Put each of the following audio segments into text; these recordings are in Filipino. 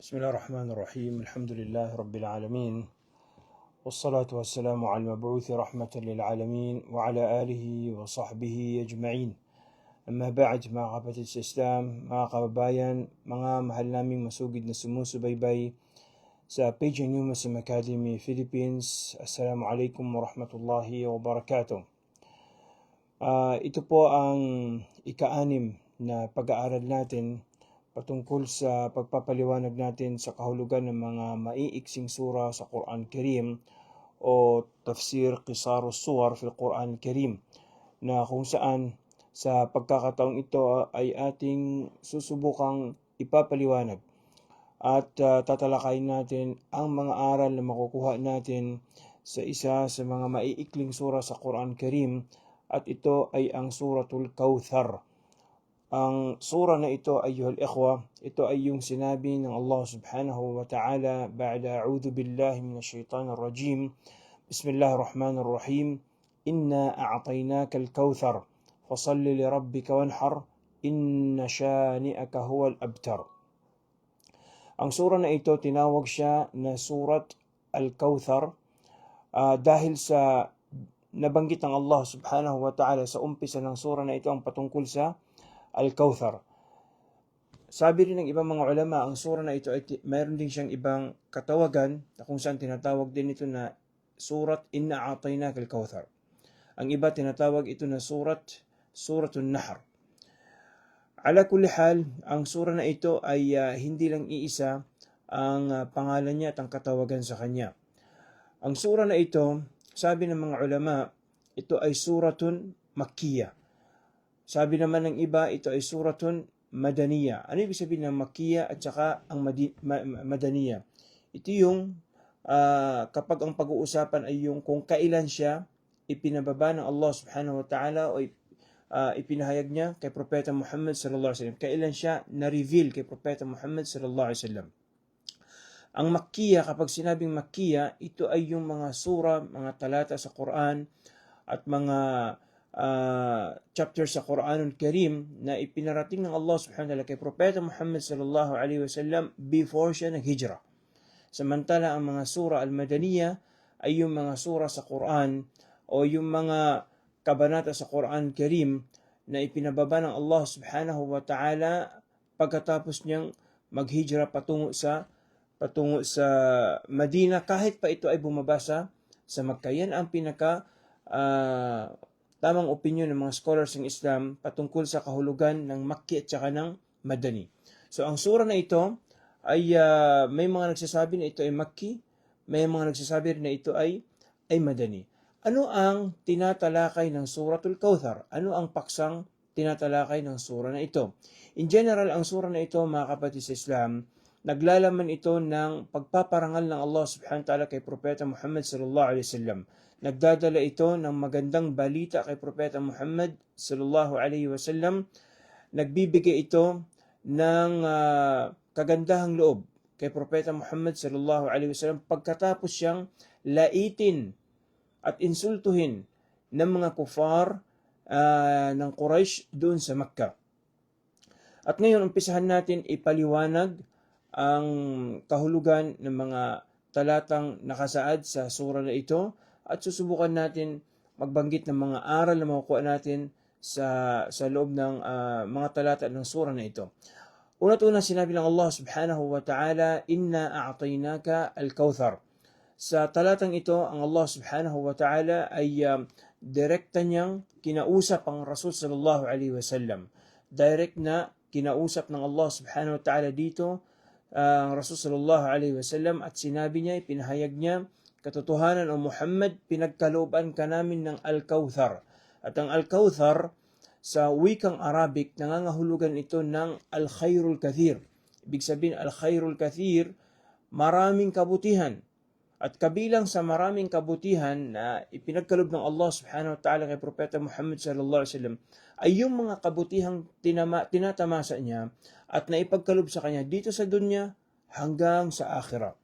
بسم الله الرحمن الرحيم الحمد لله رب العالمين والصلاة والسلام على المبعوث رحمة للعالمين وعلى آله وصحبه أجمعين أما بعد ما قبت الإسلام ما غاب بايان ما غام هلامي مسوق نسموس باي باي سا بيجن يومس أكاديمي فيلبينز السلام عليكم ورحمة الله وبركاته آه إتبو أن إكا أنم na pag-aaral natin. Patungkol sa pagpapaliwanag natin sa kahulugan ng mga maiiksing sura sa Quran Karim o tafsir qisarus suwar fil Quran Karim na kung saan sa pagkakataong ito ay ating susubukang ipapaliwanag at uh, tatalakayin natin ang mga aral na makukuha natin sa isa sa mga maiikling sura sa Quran Karim at ito ay ang Suratul Kauthar. Ang sura na ito ayuhal ikhwa, ito ay yung sinabi ng Allah subhanahu wa ta'ala ba'da a'udhu billahi minash shaitanir rajim. Bismillahir rahmanir rahim. Inna a'tainaka al-kauthar fasalli li rabbika wanhar inna shani'aka huwal abtar. Ang sura na ito tinawag siya na surat al-kauthar uh, dahil sa nabanggit ng Allah subhanahu wa ta'ala sa umpisa ng sura na ito ang patungkol sa Al-Kawthar. Sabi rin ng ibang mga ulama, ang sura na ito ay mayroon din siyang ibang katawagan na kung saan tinatawag din ito na surat Inna Atayna Al-Kawthar. Ang iba tinatawag ito na surat Suratun Nahr. Ala kulli hal, ang sura na ito ay uh, hindi lang iisa ang uh, pangalan niya at ang katawagan sa kanya. Ang sura na ito sabi ng mga ulama, ito ay suratun makkiya. Sabi naman ng iba, ito ay suratun madaniya. Ano ibig sabihin ng makkiya at saka ang madi- ma- madaniya? Ito yung uh, kapag ang pag-uusapan ay yung kung kailan siya ipinababa ng Allah subhanahu wa ta'ala o uh, ipinahayag niya kay Propeta Muhammad sallallahu alaihi wasallam. Kailan siya na-reveal kay Propeta Muhammad sallallahu alaihi wasallam. Ang Makkiya, kapag sinabing Makkiya, ito ay yung mga sura, mga talata sa Quran at mga uh, chapter sa Quranul Karim na ipinarating ng Allah subhanahu wa ta'ala kay Propeta Muhammad sallallahu alaihi wasallam before siya nag-hijra. Samantala ang mga sura al-Madaniya ay yung mga sura sa Quran o yung mga kabanata sa Quran Karim na ipinababa ng Allah subhanahu wa ta'ala pagkatapos niyang maghijra patungo sa patungo sa Madina kahit pa ito ay bumabasa sa Makkah. Yan ang pinaka uh, tamang opinion ng mga scholars ng Islam patungkol sa kahulugan ng Makki at saka ng Madani. So ang sura na ito ay uh, may mga nagsasabi na ito ay Makki, may mga nagsasabi rin na ito ay ay Madani. Ano ang tinatalakay ng Suratul Kauthar? Ano ang paksang tinatalakay ng sura na ito? In general, ang sura na ito, mga kapatid sa Islam, Naglalaman ito ng pagpaparangal ng Allah subhanahu wa ta'ala kay Propeta Muhammad sallallahu alaihi wasallam. Nagdadala ito ng magandang balita kay Propeta Muhammad sallallahu alaihi wasallam. Nagbibigay ito ng uh, kagandahang loob kay Propeta Muhammad sallallahu alaihi wasallam pagkatapos siyang laitin at insultuhin ng mga kufar uh, ng Quraysh doon sa Makkah. At ngayon, umpisahan natin ipaliwanag ang kahulugan ng mga talatang nakasaad sa sura na ito at susubukan natin magbanggit ng mga aral na makukuha natin sa sa loob ng uh, mga talata ng sura na ito. Una't una sinabi ng Allah subhanahu wa ta'ala, Inna a'tainaka al-kawthar. Sa talatang ito, ang Allah subhanahu wa ta'ala ay uh, direkta niyang kinausap ang Rasul sallallahu alaihi wasallam. Direct na kinausap ng Allah subhanahu wa ta'ala dito ang uh, Rasul sallallahu alaihi wasallam at sinabi niya, pinahayag niya, katotohanan o Muhammad, pinagkalooban ka namin ng Al-Kawthar. At ang Al-Kawthar, sa wikang Arabic, nangangahulugan ito ng Al-Khairul Kathir. Ibig sabihin, Al-Khairul Kathir, maraming kabutihan. At kabilang sa maraming kabutihan na ipinagkalob ng Allah subhanahu wa ta'ala kay Propeta Muhammad sallallahu alaihi wasallam ay yung mga kabutihang tinama, tinatamasa niya at naipagkalob sa kanya dito sa dunya hanggang sa akhira.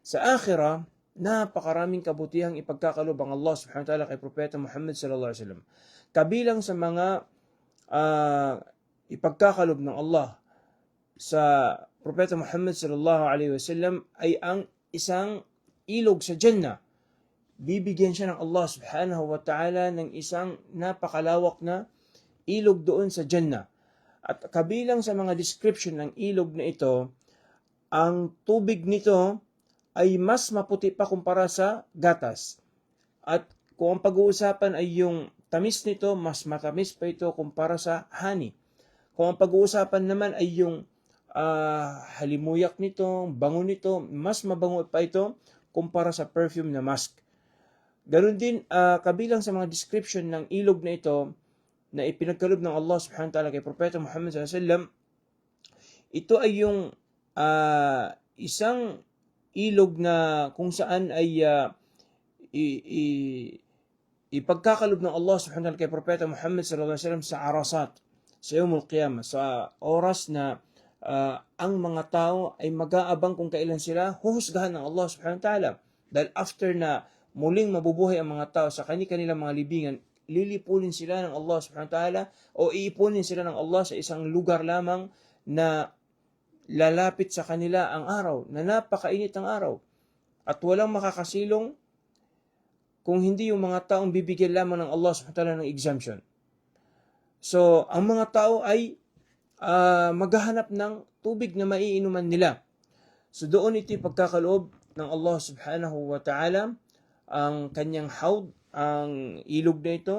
Sa akhira, napakaraming kabutihang ipagkakalob ang Allah subhanahu wa ta'ala kay Propeta Muhammad sallallahu alaihi wasallam. Kabilang sa mga uh, ipagkakalob ng Allah sa Propeta Muhammad sallallahu alaihi wasallam ay ang isang ilog sa Jannah. Bibigyan siya ng Allah subhanahu wa ta'ala ng isang napakalawak na ilog doon sa Jannah. At kabilang sa mga description ng ilog na ito, ang tubig nito ay mas maputi pa kumpara sa gatas. At kung ang pag-uusapan ay yung tamis nito, mas matamis pa ito kumpara sa honey. Kung ang pag-uusapan naman ay yung ah, halimuyak nito, bango nito, mas mabango pa ito kumpara sa perfume na musk. Ganon din, ah, kabilang sa mga description ng ilog na ito, na ipinagkalob ng Allah subhanahu wa ta'ala kay Propeta Muhammad sallallahu alaihi wasallam, ito ay yung ah, isang ilog na kung saan ay ah, i- i- ipagkakalob ng Allah subhanahu wa ta'ala kay Propeta Muhammad sallallahu alaihi wasallam sa arasat, sa Yawmul Qiyamah, sa oras na ah, ang mga tao ay mag-aabang kung kailan sila huhusgahan ng Allah subhanahu wa ta'ala. Dahil after na muling mabubuhay ang mga tao sa kanilang mga libingan, lilipunin sila ng Allah subhanahu wa ta'ala o iipunin sila ng Allah sa isang lugar lamang na lalapit sa kanila ang araw, na napakainit ang araw. At walang makakasilong kung hindi yung mga taong bibigyan lamang ng Allah subhanahu wa ng exemption. So, ang mga tao ay ah, maghahanap ng tubig na maiinuman nila. So, doon ito pagkakaloob ng Allah subhanahu wa ta'ala, ang kanyang haud, ang ilog na ito,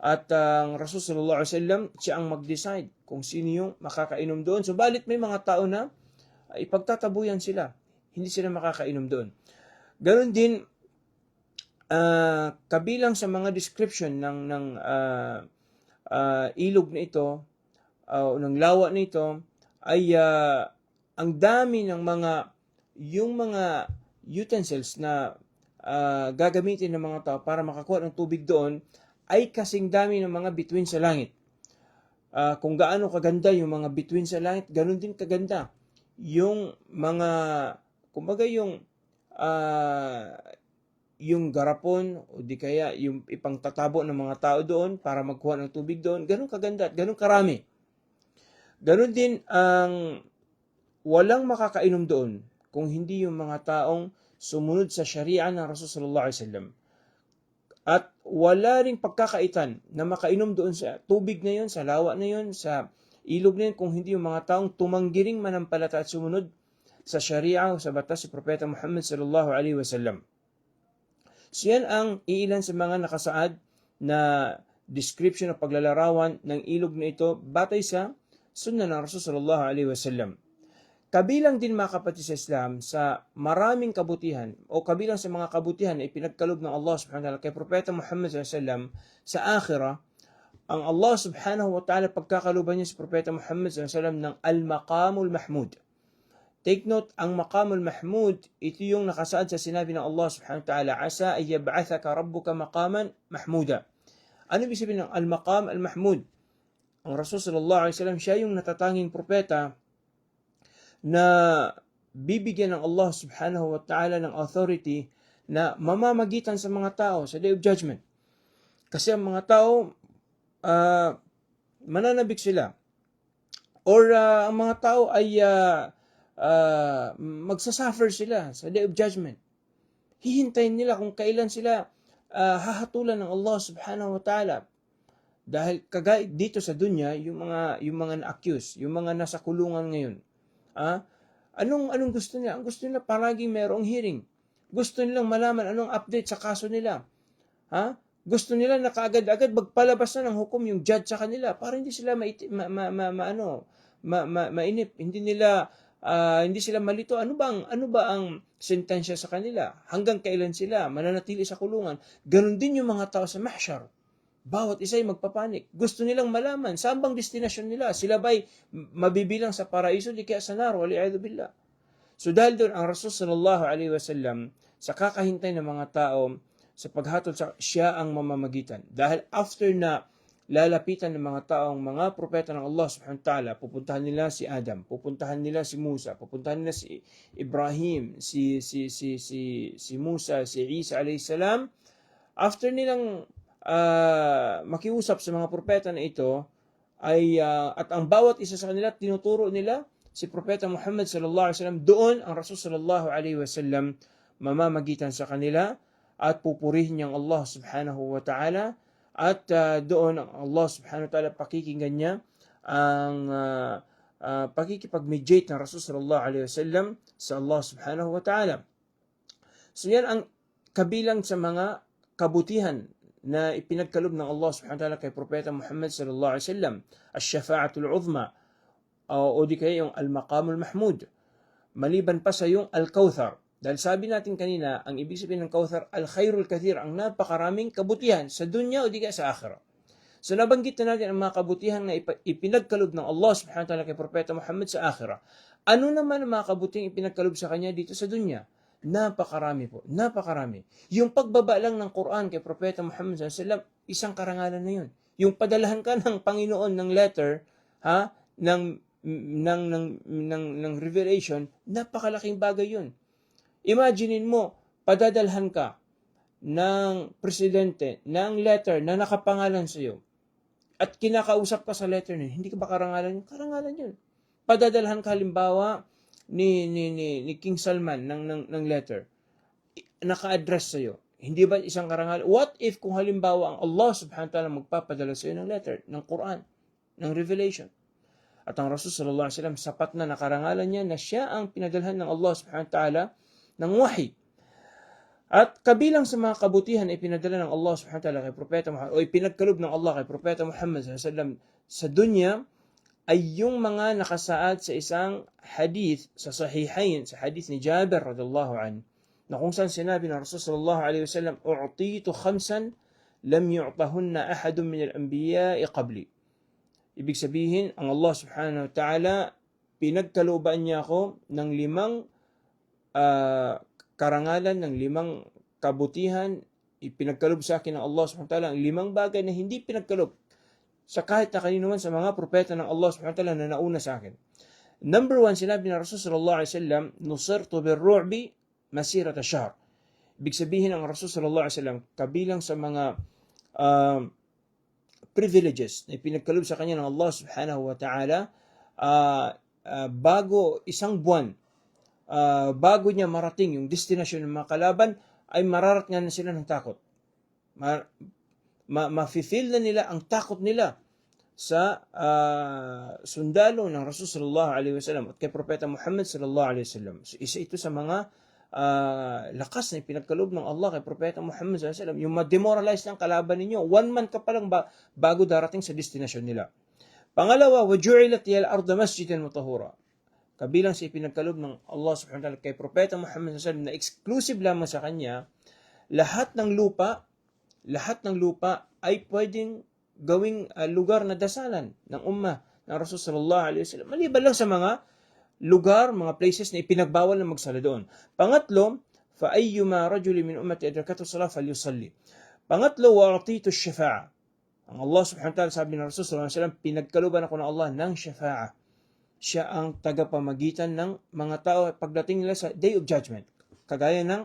at ang Rasul sallallahu alaihi wasallam siya ang mag-decide kung sino yung makakainom doon. So, balit may mga tao na ah, ipagtatabuyan sila. Hindi sila makakainom doon. Ganon din, ah, kabilang sa mga description ng, ng ah, ah, ilog na ito, uh, ng lawa nito ay ah, ang dami ng mga yung mga utensils na ah, gagamitin ng mga tao para makakuha ng tubig doon ay kasing dami ng mga bituin sa langit. Ah, kung gaano kaganda yung mga bituin sa langit, ganun din kaganda yung mga kumbaga yung ah, yung garapon o di kaya yung ipangtatabo ng mga tao doon para magkuha ng tubig doon, ganun kaganda at ganun karami. Ganon din ang walang makakainom doon kung hindi yung mga taong sumunod sa sharia ng Rasul sallallahu alaihi wasallam. At wala ring pagkakaitan na makainom doon sa tubig na yun, sa lawa na yun, sa ilog na yun, kung hindi yung mga taong tumanggiring manampalata at sumunod sa sharia o sa batas si Propeta Muhammad sallallahu alaihi wasallam. So yan ang iilan sa mga nakasaad na description o paglalarawan ng ilog na ito batay sa sunnah ng Rasul sallallahu alaihi wasallam. Kabilang din mga kapatid sa Islam sa maraming kabutihan o kabilang sa mga kabutihan na ipinagkalob ng Allah subhanahu wa ta'ala kay Propeta Muhammad sallallahu sa akhirah, ang Allah subhanahu wa ta'ala pagkakaluban niya sa Propeta Muhammad sallallahu ng Al-Maqamul Mahmud. Take note, ang Maqamul Mahmud, ito yung nakasaad sa sinabi ng Allah subhanahu wa ta'ala, Asa ay yab'athaka rabbuka maqaman mahmuda. Ano ibig sabihin ng Al-Maqam Al-Mahmud? ang Rasul sallallahu alaihi wasallam siya yung natatanging propeta na bibigyan ng Allah subhanahu wa ta'ala ng authority na mamamagitan sa mga tao sa day of judgment. Kasi ang mga tao uh, mananabik sila or uh, ang mga tao ay uh, uh, magsasuffer sila sa day of judgment. Hihintayin nila kung kailan sila uh, hahatulan ng Allah subhanahu wa ta'ala dahil kagaya dito sa dunya, yung mga yung mga na-accuse, yung mga nasa kulungan ngayon. Ah, anong anong gusto nila? Ang gusto nila palagi merong hearing. Gusto nilang malaman anong update sa kaso nila. Ha? Gusto nila na kaagad-agad magpalabas na ng hukom yung judge sa kanila para hindi sila maiti, ma, ma, ma, ma, ano, ma, ma, mainip. Hindi nila uh, hindi sila malito. Ano ba ang ano ba ang sentensya sa kanila? Hanggang kailan sila mananatili sa kulungan? Ganon din yung mga tao sa mahsyar bawat isa ay magpapanik. Gusto nilang malaman, saan bang destinasyon nila? Sila ba'y mabibilang sa paraiso, di kaya sa naro, wali'ayadu billah. So dahil doon, ang Rasul sallallahu alaihi wasallam, sa kakahintay ng mga tao, sa paghatol sa siya ang mamamagitan. Dahil after na lalapitan ng mga taong mga propeta ng Allah subhanahu wa ta'ala, pupuntahan nila si Adam, pupuntahan nila si Musa, pupuntahan nila si Ibrahim, si si si si, si Musa, si Isa alayhi salam. After nilang uh, makiusap sa mga propeta na ito ay uh, at ang bawat isa sa kanila tinuturo nila si Propeta Muhammad sallallahu alaihi wasallam, doon ang Rasul sallallahu alaihi wasallam mamamagitan sa kanila at pupurihin niyang Allah subhanahu wa ta'ala at uh, doon ang Allah subhanahu wa ta'ala pakikinggan niya ang uh, uh, pakikipag-mediate ng Rasul sallallahu alaihi wasallam sa Allah subhanahu wa ta'ala. So yan ang kabilang sa mga kabutihan na ipinagkalob ng Allah subhanahu wa ta'ala kay Propeta Muhammad sallallahu alaihi wasallam, ash-shafa'atul uzma o, o di kaya yung al-maqamul mahmud. Maliban pa sa yung al-kauthar. Dahil sabi natin kanina, ang ibig sabihin ng kauthar, al-khairul kathir, ang napakaraming kabutihan sa dunya o di kaya sa akhirah. So nabanggit na natin ang mga kabutihan na ipinagkalob ng Allah subhanahu wa ta'ala kay Propeta Muhammad sa akhirah. Ano naman ang mga kabutihang ipinagkalob sa kanya dito sa dunya? Napakarami po, napakarami. Yung pagbaba lang ng Quran kay Propeta Muhammad SAW, isang karangalan na yun. Yung padalahan ka ng Panginoon ng letter, ha, ng, ng, ng, ng, ng revelation, napakalaking bagay yun. Imaginein mo, padadalhan ka ng presidente ng letter na nakapangalan sa iyo at kinakausap ka sa letter na hindi ka ba karangalan yun? Karangalan yun. Padadalhan ka halimbawa ni, ni, ni, ni King Salman ng, ng, ng letter, naka-address sa iyo. Hindi ba isang karangalan? What if kung halimbawa ang Allah subhanahu wa ta'ala magpapadala sa iyo ng letter, ng Quran, ng Revelation? At ang Rasul sallallahu alaihi wasallam sapat na nakarangalan niya na siya ang pinadalhan ng Allah subhanahu wa ta'ala ng wahi. At kabilang sa mga kabutihan ay pinadala ng Allah subhanahu wa ta'ala kay Propeta Muhammad, o ipinagkalob ng Allah kay Propeta Muhammad sallallahu alaihi wasallam sa dunya, ay yung mga nakasaad sa isang hadith sa sahihain, sa hadith ni Jabir radhiallahu an, na kung saan sinabi ng Rasul sallallahu alaihi wasallam, "U'titu khamsan lam yu'tahunna ahadun min al-anbiya'i qabli." Ibig sabihin, ang Allah subhanahu wa ta'ala pinagkalooban niya ako ng limang uh, karangalan, ng limang kabutihan, ipinagkalob sa akin ng Allah subhanahu wa ta'ala ang limang bagay na hindi pinagkalob sa kahit na kanino man sa mga propeta ng Allah subhanahu wa ta'ala na nauna sa akin. Number one, sinabi ng Rasul sallallahu alaihi wasallam, nusirtu birru'bi masirat shahr. Ibig sabihin ng Rasul sallallahu alaihi wasallam, kabilang sa mga uh, privileges na ipinagkalob sa kanya ng Allah subhanahu wa ta'ala, uh, uh, bago isang buwan, uh, bago niya marating yung destination ng mga kalaban, ay mararat nga na sila ng takot. Ma- ma- ma-feel na nila ang takot nila sa uh, sundalo ng Rasul sallallahu alaihi wasallam at kay propeta Muhammad sallallahu alaihi wasallam. So, isa ito sa mga uh, lakas na pinagkaloob ng Allah kay propeta Muhammad sallallahu alaihi wasallam. Yung ma-demoralize ng kalaban ninyo, one month ka pa lang ba, bago darating sa destination nila. Pangalawa, waju'ilat yal arda masjidan mutahura. Kabilang sa ipinagkaloob ng Allah subhanahu wa ta'ala kay propeta Muhammad sallallahu alaihi wasallam na exclusive lamang sa kanya, lahat ng lupa lahat ng lupa ay pwedeng gawing uh, lugar na dasalan ng ummah ng Rasul sallallahu alaihi wasallam. Maliban lang sa mga lugar, mga places na ipinagbawal na magsala doon. Pangatlo, fa ayyuma rajulin min ummati adrakatu salat falyusalli. Pangatlo, wa atitu shafa'a. Ang Allah subhanahu wa ta'ala sabi ng Rasul sallallahu alaihi wasallam, pinagkaluban ako ng Allah ng shafa'a. Siya ang tagapamagitan ng mga tao pagdating nila sa Day of Judgment. Kagaya ng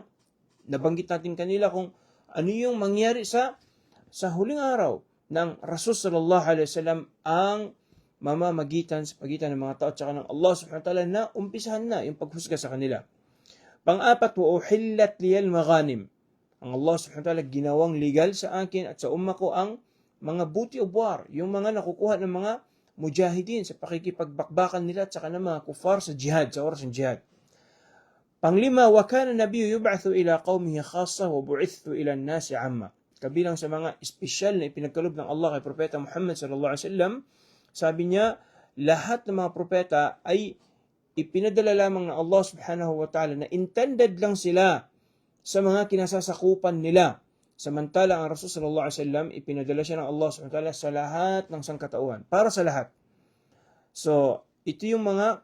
nabanggit natin kanila kung ano yung mangyari sa sa huling araw ng Rasul sallallahu alaihi wasallam ang mamamagitan sa pagitan ng mga tao at saka ng Allah subhanahu wa ta'ala na umpisahan na yung paghusga sa kanila. Pang-apat, wa uhillat liyal maghanim. Ang Allah subhanahu wa ta'ala ginawang legal sa akin at sa umma ko ang mga buti o buwar, yung mga nakukuha ng mga mujahidin sa pakikipagbakbakan nila at saka ng mga kufar sa jihad, sa oras ng jihad. Panglima, wa kana nabiyyu yub'athu ila qaumihi khassa wa bu'ithu ila an-nasi 'amma. Kabilang sa mga espesyal na ipinagkalob ng Allah kay Propeta Muhammad sallallahu alaihi wasallam, sabi niya, lahat ng mga propeta ay ipinadala lamang ng Allah subhanahu wa ta'ala na intended lang sila sa mga kinasasakupan nila. Samantala ang Rasul sallallahu alaihi wasallam ipinadala siya ng Allah subhanahu wa ta'ala sa lahat ng sangkatauhan, para sa lahat. So, ito yung mga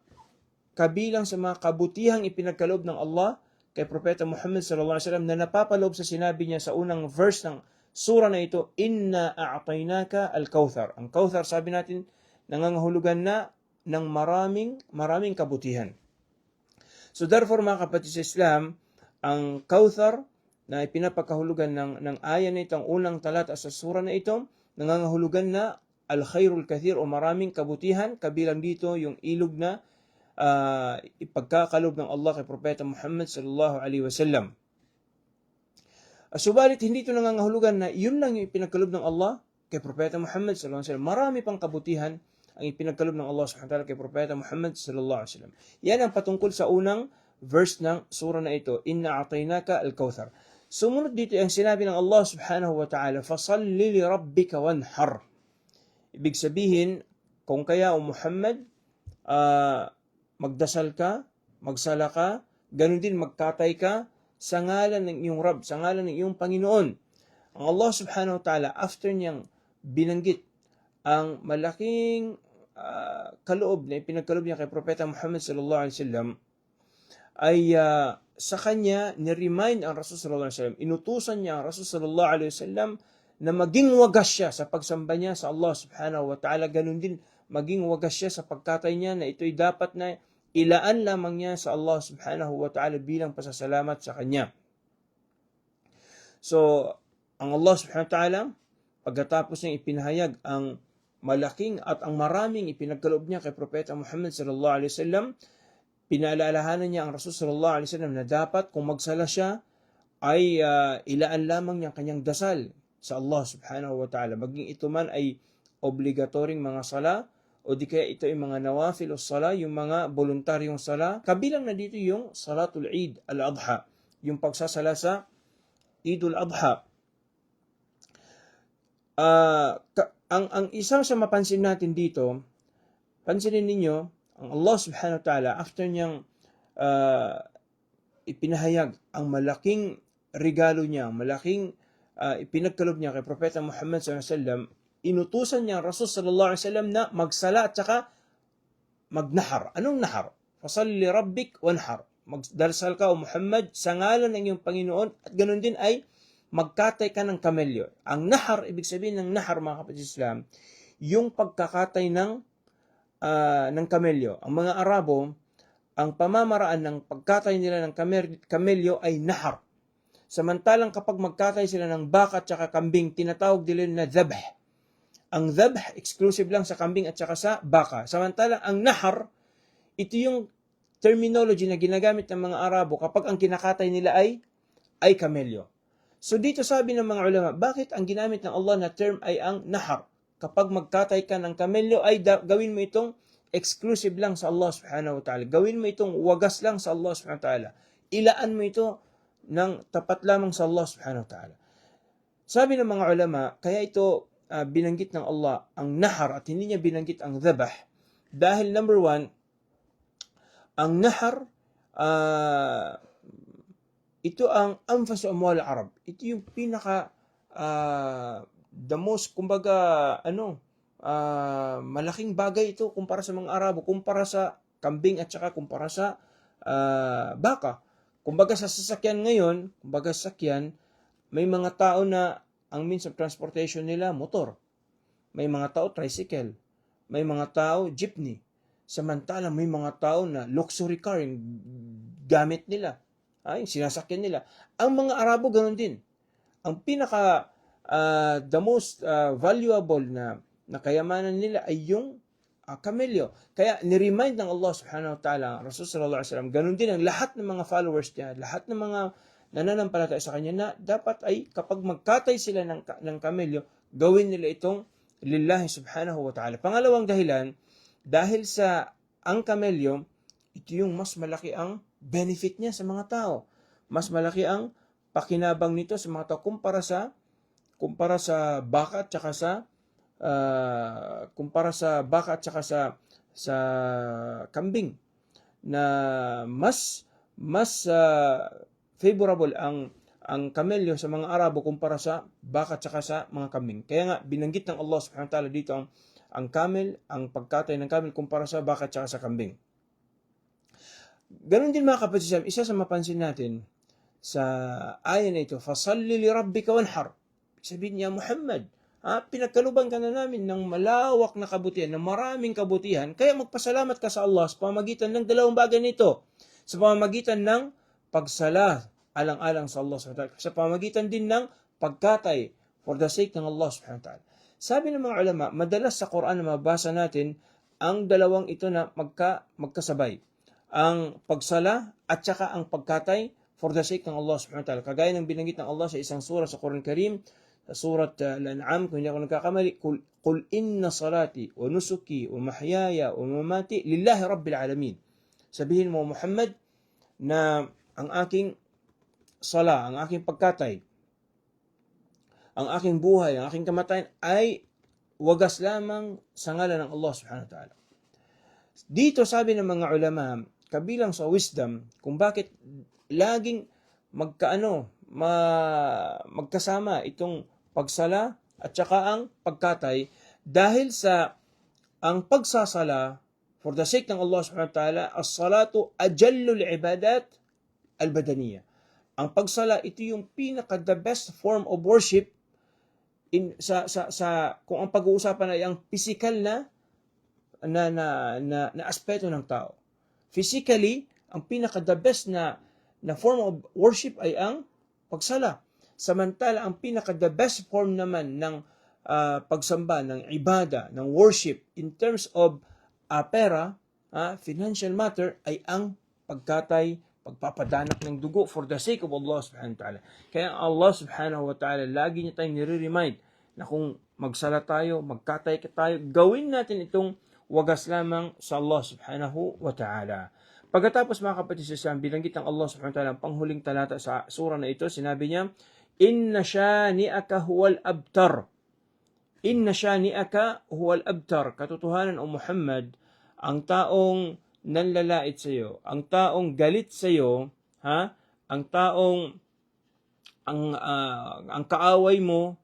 kabilang sa mga kabutihang ipinagkaloob ng Allah kay Propeta Muhammad sallallahu alaihi wasallam na napapaloob sa sinabi niya sa unang verse ng sura na ito, Inna a'tainaka al-Kauthar. Ang Kauthar, sabi natin, nangangahulugan na ng maraming, maraming kabutihan. So therefore, mga kapatid sa Islam, ang Kauthar na ipinapakahulugan ng, ng ayan na ito, ang unang talata sa sura na ito, nangangahulugan na al-khairul kathir o maraming kabutihan, kabilang dito yung ilog na ah, ipagkakalob ng Allah kay Propeta Muhammad sallallahu alaihi wasallam. Uh, subalit hindi ito nangangahulugan na yun lang yung ipinagkalob ng Allah kay Propeta Muhammad sallallahu alaihi wasallam. Marami pang kabutihan ang ipinagkalob ng Allah subhanahu wa ta'ala kay Propeta Muhammad sallallahu alaihi wasallam. Yan ang patungkol sa unang verse ng sura na ito, Inna a'tainaka al-kawthar. Sumunod dito ang sinabi ng Allah subhanahu wa ta'ala, Fasalli li rabbika wanhar. Ibig sabihin, kung kaya o Muhammad, ah, magdasal ka, magsala ka, ganun din magkatay ka sa ngalan ng iyong Rab, sa ngalan ng iyong Panginoon. Ang Allah subhanahu wa ta'ala, after niyang binanggit ang malaking ah, kaloob na ipinagkaloob niya kay Propeta Muhammad sallallahu alaihi wasallam, ay ah, sa kanya ni-remind ang Rasul sallallahu alaihi wasallam, inutusan niya ang Rasul sallallahu alaihi wasallam na maging wagas siya sa pagsamba niya sa Allah subhanahu wa ta'ala. Ganun din, maging wagas siya sa pagkatay niya na ito'y dapat na ilaan lamang niya sa Allah subhanahu wa ta'ala bilang pasasalamat sa kanya. So, ang Allah subhanahu wa ta'ala, pagkatapos niyang ipinahayag ang malaking at ang maraming ipinagkaloob niya kay Propeta Muhammad sallallahu alaihi wasallam, pinaalalahanan niya ang Rasul sallallahu alaihi wasallam na dapat kung magsala siya ay ah, ilaan lamang niya ang kanyang dasal sa Allah subhanahu wa ta'ala. Maging ito man ay obligatoryong mga sala o di kaya ito ay mga nawafil o sala, yung mga voluntaryong sala. Kabilang na dito yung salatul Eid al-Adha, yung pagsasala sa Eid al-Adha. Ah, ka- ang ang isang sa mapansin natin dito, pansinin ninyo, ang Allah subhanahu wa ta'ala after niyang ah, ipinahayag ang malaking regalo niya, malaking ah, ipinagkalob niya kay Propeta Muhammad sallallahu alaihi wasallam, inutusan niya ang Rasul sallallahu alaihi wasallam na magsala at saka magnahar. Anong nahar? Fasalli rabbik wanhar. Magdarsal ka o Muhammad sa ngalan ng iyong Panginoon at ganun din ay magkatay ka ng kamelyo. Ang nahar, ibig sabihin ng nahar mga kapatid Islam, yung pagkakatay ng ah, ng kamelyo. Ang mga Arabo, ang pamamaraan ng pagkatay nila ng kamelyo ay nahar. Samantalang kapag magkatay sila ng baka at saka kambing, tinatawag nila na dhabh. Ang dhabh, exclusive lang sa kambing at saka sa baka. Samantalang ang nahar, ito yung terminology na ginagamit ng mga Arabo kapag ang kinakatay nila ay ay kamelyo. So dito sabi ng mga ulama, bakit ang ginamit ng Allah na term ay ang nahar? Kapag magkatay ka ng kamelyo ay da- gawin mo itong exclusive lang sa Allah subhanahu wa ta'ala. Gawin mo itong wagas lang sa Allah subhanahu wa ta'ala. Ilaan mo ito ng tapat lamang sa Allah subhanahu wa ta'ala. Sabi ng mga ulama, kaya ito ah, binanggit ng Allah ang nahar at hindi niya binanggit ang dhabah. Dahil number one, ang nahar, ah, ito ang anfas amwal Arab. Ito yung pinaka ah, the most kumbaga ano ah, malaking bagay ito kumpara sa mga Arabo, kumpara sa kambing at saka kumpara sa ah, baka. Kumbaga sa sasakyan ngayon, kumbaga sa sasakyan, may mga tao na ang means of transportation nila motor. May mga tao tricycle. May mga tao jeepney. Samantala may mga tao na luxury car yung gamit nila ay sinasakyan nila. Ang mga Arabo ganun din. Ang pinaka ah, the most ah, valuable na na kayamanan nila ay yung ah, kamelyo. Kaya ni-remind ng Allah subhanahu wa ta'ala, Rasul sallallahu alaihi wasallam, ganun din ang lahat ng mga followers niya, lahat ng mga nananampalataya sa kanya na dapat ay kapag magkatay sila ng, ng kamelyo, gawin nila itong lillahi subhanahu wa ta'ala. Pangalawang dahilan, dahil sa ang kamelyo, ito yung mas malaki ang benefit niya sa mga tao. Mas malaki ang pakinabang nito sa mga tao kumpara sa kumpara sa baka at saka sa ah, kumpara sa baka at saka sa sa kambing na mas mas ah, favorable ang ang kamelyo sa mga Arabo kumpara sa baka at saka sa mga kambing. Kaya nga binanggit ng Allah Subhanahu wa ta'ala dito ang ang camel, ang pagkatay ng camel kumpara sa baka at saka sa kambing. Ganon din mga kapatid, sa Islam, isa sa mapansin natin sa ayan na ito, fasalli li rabbika wanhar. Sabihin niya, Muhammad, ha, pinagkaluban ka na namin ng malawak na kabutihan, ng maraming kabutihan, kaya magpasalamat ka sa Allah sa pamamagitan ng dalawang bagay nito. Sa pamamagitan ng pagsala, alang-alang sa Allah subhanahu wa ta'ala. Sa pamamagitan din ng pagkatay for the sake ng Allah subhanahu wa ta'ala. Sabi ng mga ulama, madalas sa Quran na mabasa natin, ang dalawang ito na magka, magkasabay. ang pagsala at saka ang pagkatay for the sake ng Allah subhanahu wa ta'ala. Kagaya ng binanggit ng Allah sa isang surah sa Quran Karim, sa surat uh, Al-An'am, kung hindi ako nagkakamali, Qul, Qul inna salati wa nusuki wa mahyaya wa mamati lillahi rabbil alamin. Sabihin mo Muhammad na ang aking sala, ang aking pagkatay, ang aking buhay, ang aking kamatayan ay wagas lamang sa ngalan ng Allah subhanahu wa ta'ala. Dito sabi ng mga ulama, kabilang sa wisdom, kung bakit laging magkaano, ma, magkasama itong pagsala at saka ang pagkatay dahil sa ang pagsasala for the sake ng Allah subhanahu wa ta'ala, as-salatu ajallul ibadat al-badaniyah. Ang pagsala ito yung pinaka the best form of worship in sa sa sa kung ang pag-uusapan ay ang physical na na na na, na aspeto ng tao. Physically, ang pinaka the best na na form of worship ay ang pagsala. Samantala, ang pinaka the best form naman ng ah, pagsamba, ng ibada, ng worship in terms of ah, pera, ah, financial matter ay ang pagkatay, pagpapadanak ng dugo for the sake of Allah subhanahu wa ta'ala. Kaya Allah subhanahu wa ta'ala, lagi niya tayong nire-remind na kung magsala tayo, magkatay ka tayo, gawin natin itong wagas lamang sa Allah subhanahu wa ta'ala. Pagkatapos mga kapatid sa Islam, bilanggit ng Allah subhanahu wa ta'ala ang panghuling talata sa surah na ito, sinabi niya, Inna shani'aka huwal abtar. Inna shani'aka huwal abtar. Katotohanan o Muhammad, ang taong nanlalait sa iyo, ang taong galit sa iyo, ha? Ang taong ang ah, ang kaaway mo,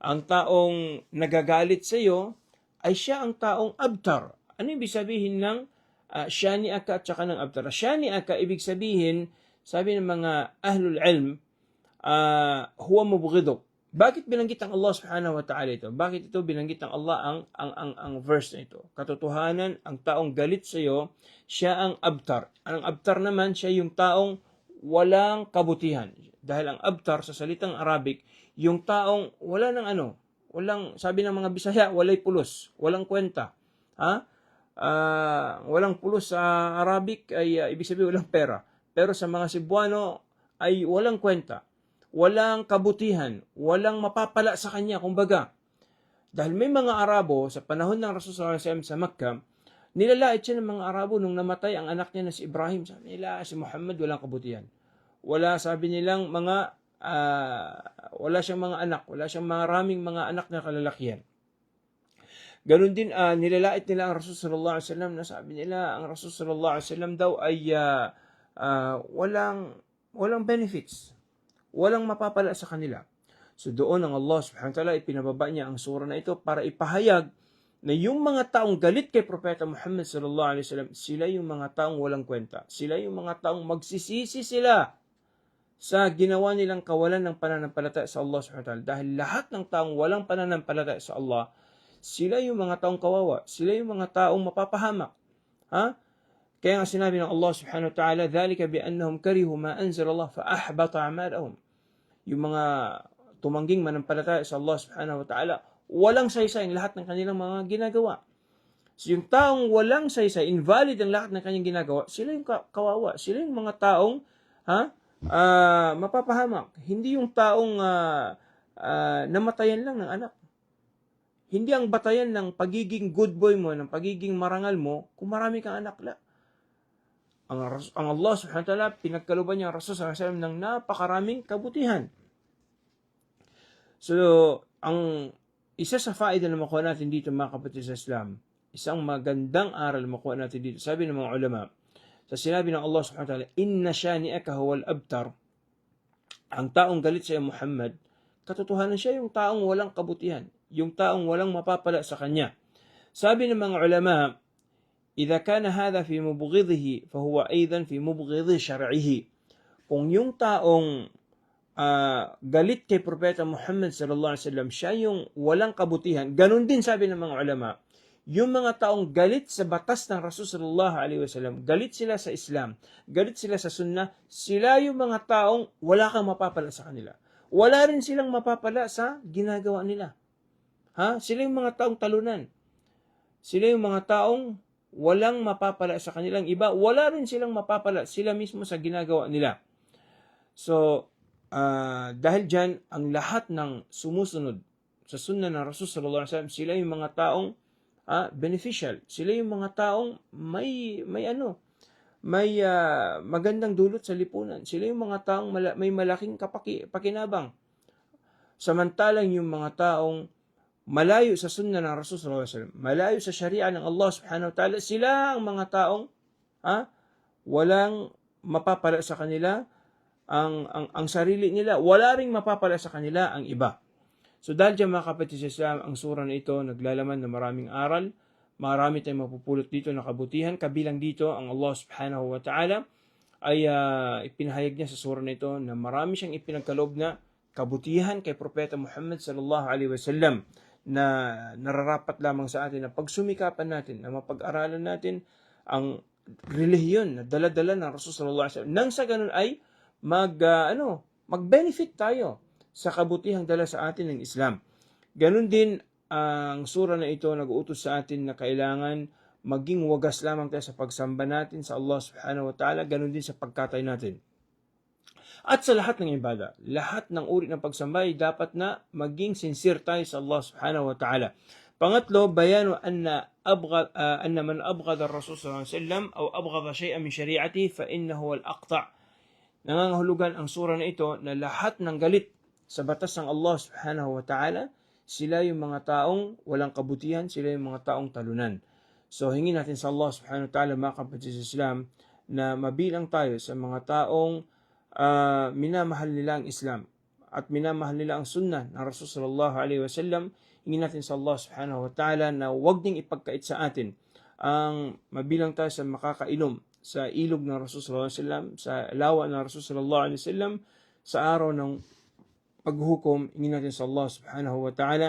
ang taong nagagalit sa iyo ay siya ang taong abtar. Ano ibig sabihin ng uh, shani aka at saka ng abtar? Shani aka ibig sabihin, sabi ng mga ahlul ilm, uh, huwa mubghiduk. Bakit binanggit ng Allah subhanahu wa ta'ala ito? Bakit ito binanggit ng Allah ang, ang, ang, ang verse na ito? Katotohanan, ang taong galit sa iyo, siya ang abtar. Ang abtar naman, siya yung taong walang kabutihan. Dahil ang abtar sa salitang Arabic, yung taong wala ng ano, walang, sabi ng mga Bisaya, walay pulos, walang kwenta. Ha? Ah, walang pulos sa Arabic ay ah, ibig sabihin walang pera. Pero sa mga Cebuano ay walang kwenta walang kabutihan, walang mapapala sa kanya, kumbaga. Dahil may mga Arabo sa panahon ng Rasul wasallam sa Makkah, nilalait siya ng mga Arabo nung namatay ang anak niya na si Ibrahim. Sabi nila, si Muhammad walang kabutihan. Wala, sabi nilang mga, ah, wala siyang mga anak, wala siyang maraming mga anak na kalalakihan. Ganon din, ah, nilalait nila ang Rasul sallallahu alaihi wasallam na sabi nila, ang Rasul sallallahu alaihi wasallam daw ay ah, ah, walang, walang benefits walang mapapala sa kanila. So doon ang Allah subhanahu wa ta'ala ipinababa niya ang sura na ito para ipahayag na yung mga taong galit kay Propeta Muhammad sallallahu alaihi wasallam, sila yung mga taong walang kwenta. Sila yung mga taong magsisisi sila sa ginawa nilang kawalan ng pananampalataya sa Allah subhanahu wa ta'ala. Dahil lahat ng taong walang pananampalataya sa Allah, sila yung mga taong kawawa. Sila yung mga taong mapapahamak. Ha? Kaya nga sinabi ng Allah subhanahu wa ta'ala, ذَلِكَ بِأَنَّهُمْ كَرِهُ مَا أَنزَلَ اللَّهُ فَأَحْبَطَ أَعْمَالَهُمْ yung mga tumangging manampalataya sa Allah subhanahu wa ta'ala, walang saysay lahat ng kanilang mga ginagawa. So yung taong walang saysay, invalid ang lahat ng kanyang ginagawa, sila yung kawawa. Sila yung mga taong ha, uh, mapapahamak. Hindi yung taong uh, uh, namatayan lang ng anak. Hindi ang batayan ng pagiging good boy mo, ng pagiging marangal mo, kung marami kang anak la. Ang, ang Allah subhanahu wa ta'ala, pinagkaluban niya ang Rasul sallallahu alaihi wasallam ng napakaraming kabutihan. So, ang isa sa faida na makuha natin dito mga kapatid sa Islam, isang magandang aral makuha natin dito, sabi ng mga ulama, sa sinabi ng Allah subhanahu wa ta'ala, Inna shani'aka huwal abtar, ang taong galit sa Muhammad, katotohanan siya yung taong walang kabutihan, yung taong walang mapapala sa kanya. Sabi ng mga ulama, إذا كان هذا في مبغضه فهو أيضا في مبغض شرعه. Kung yung taong uh, galit kay Propeta Muhammad sallallahu alaihi wasallam, siya yung walang kabutihan. Ganun din sabi ng mga ulama. Yung mga taong galit sa batas ng Rasul sallallahu alaihi wasallam, galit sila sa Islam, galit sila sa Sunnah, sila yung mga taong wala kang mapapala sa kanila. Wala rin silang mapapala sa ginagawa nila. Ha? Sila yung mga taong talunan. Sila yung mga taong walang mapapala sa kanilang iba, wala rin silang mapapala sila mismo sa ginagawa nila. So, ah, dahil dyan, ang lahat ng sumusunod sa sunna ng Rasul sallallahu alaihi wasallam, sila yung mga taong ah, beneficial. Sila yung mga taong may may ano, may ah, magandang dulot sa lipunan. Sila yung mga taong mala- may malaking kapaki, pakinabang. Samantalang yung mga taong malayo sa sunna ng Rasul sallallahu alaihi wasallam, malayo sa sharia ng Allah subhanahu wa ta'ala, sila ang mga taong ha, walang mapapala sa kanila ang, ang, ang sarili nila. Wala ring mapapala sa kanila ang iba. So dahil dyan mga kapatid sa Islam, ang sura na ito naglalaman ng maraming aral. Marami tayong mapupulot dito na kabutihan. Kabilang dito ang Allah subhanahu wa ta'ala ay ah, ipinahayag niya sa sura na ito na marami siyang ipinagkaloob na kabutihan kay Propeta Muhammad sallallahu alaihi wasallam na nararapat lamang sa atin na pagsumikapan natin, na mapag-aralan natin ang relihiyon na dala-dala ng Rasul sallallahu alaihi wasallam. Nang sa ganun ay mag ah, ano, mag-benefit tayo sa kabutihang dala sa atin ng Islam. Ganun din ang sura na ito nag-uutos sa atin na kailangan maging wagas lamang tayo sa pagsamba natin sa Allah subhanahu wa ta'ala, ganun din sa pagkatay natin. At sa lahat ng ibada, lahat ng uri ng pagsamba dapat na maging sincere tayo sa Allah subhanahu wa ta'ala. Pangatlo, bayano anna abghad uh, anna man abghad ar-rasul sallallahu alaihi wasallam aw abghada shay'an min shari'ati fa innahu al-aqta. Nangangahulugan ang sura na ito na lahat ng galit sa batas ng Allah subhanahu wa ta'ala, sila yung mga taong walang kabutihan, sila yung mga taong talunan. So hingin natin sa Allah subhanahu wa ta'ala mga kapatid sa Islam na mabilang tayo sa mga taong uh, minamahal nila ang Islam at minamahal nila ang sunnah ng Rasul sallallahu alaihi wasallam. Ingin natin sa Allah subhanahu wa ta'ala na huwag niyang ipagkait sa atin ang mabilang tayo sa makakainom sa ilog ng Rasul sallallahu alaihi wasallam, sa lawa ng Rasul sallallahu alaihi wasallam sa araw ng paghukom. Ingin natin sa Allah subhanahu wa ta'ala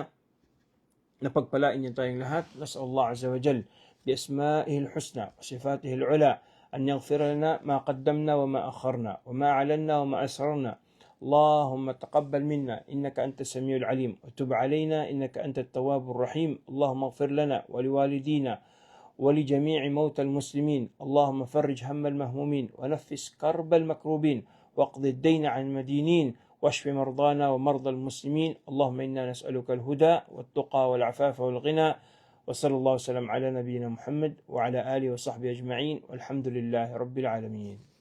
na pagpalain niya tayong lahat. Nas Allah azza wa jal bi asma'ihi al-husna wa sifatihi al-ula. أن يغفر لنا ما قدمنا وما أخرنا وما أعلنا وما أسررنا. اللهم تقبل منا إنك أنت السميع العليم. وتب علينا إنك أنت التواب الرحيم. اللهم اغفر لنا ولوالدينا ولجميع موتى المسلمين. اللهم فرج هم المهمومين ونفس كرب المكروبين. واقض الدين عن المدينين. واشف مرضانا ومرضى المسلمين. اللهم إنا نسألك الهدى والتقى والعفاف والغنى. وصلى الله وسلم على نبينا محمد وعلى آله وصحبه أجمعين والحمد لله رب العالمين.